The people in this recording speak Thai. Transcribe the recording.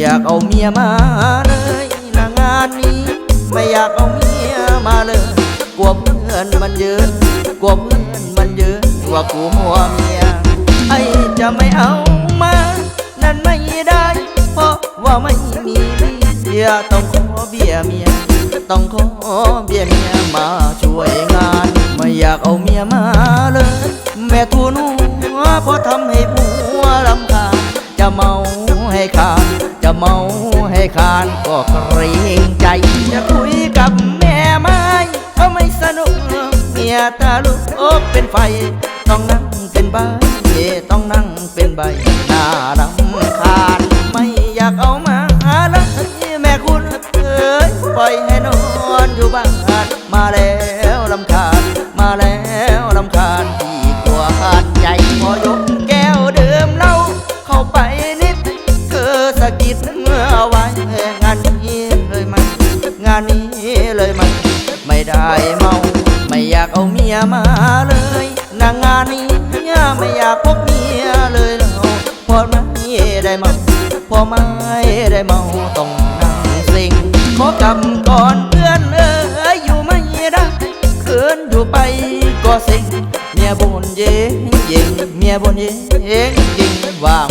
อยากเอาเมียมาเลยนางานนี้ ไม่อยากเอาเมียมาเลยกลัวเพื่อนมันเยอะกลัวเพื่อนมันเยอะว่ากูหัวเมียไอจะไม่เอามา นั่นไม่ได้ เพราะว่าไม่มีเบียต้องขอเบียเมียต้องขอเบียเมียมาช่วยงาน ไม่อยากเอาเมียมาเลย แม่ทูนัวเพราะทำให้ผัวลำคาจะเมา จะเมาให้ขานก็เกรงใจ จะคุยกับแม่ไม้ก็ไม่สนุกเมียตาลุกเป็นไฟ ต้องนั่งเป็นใบต้องนั่งเป็นใบน่ารำคาญไม่อยากเอามาหาละแม่คุณเอ้ยปล่อยให้นอนอยู่บ้านมาแล้วลำคาญมาแล้วลำคาญที่กลัวขาดใจพอย เอาไว้งานนี้เลยไหมงานนี้เลยไหมไม่ได้เมา ไม่อยากเอาเมียมาเลยนางงานนี้ไม่อยากพบเมียเลยเราพอไม่ได้เมาพอไม่ได้เมาต้องนั่งสิงขอกำก่อนเพื่อนเอ้ยอยู่ไม่ได้คืนอยู่ไปก็สิงเมียบนเย็นเย็นเมียบนเย็นเย็นว่าง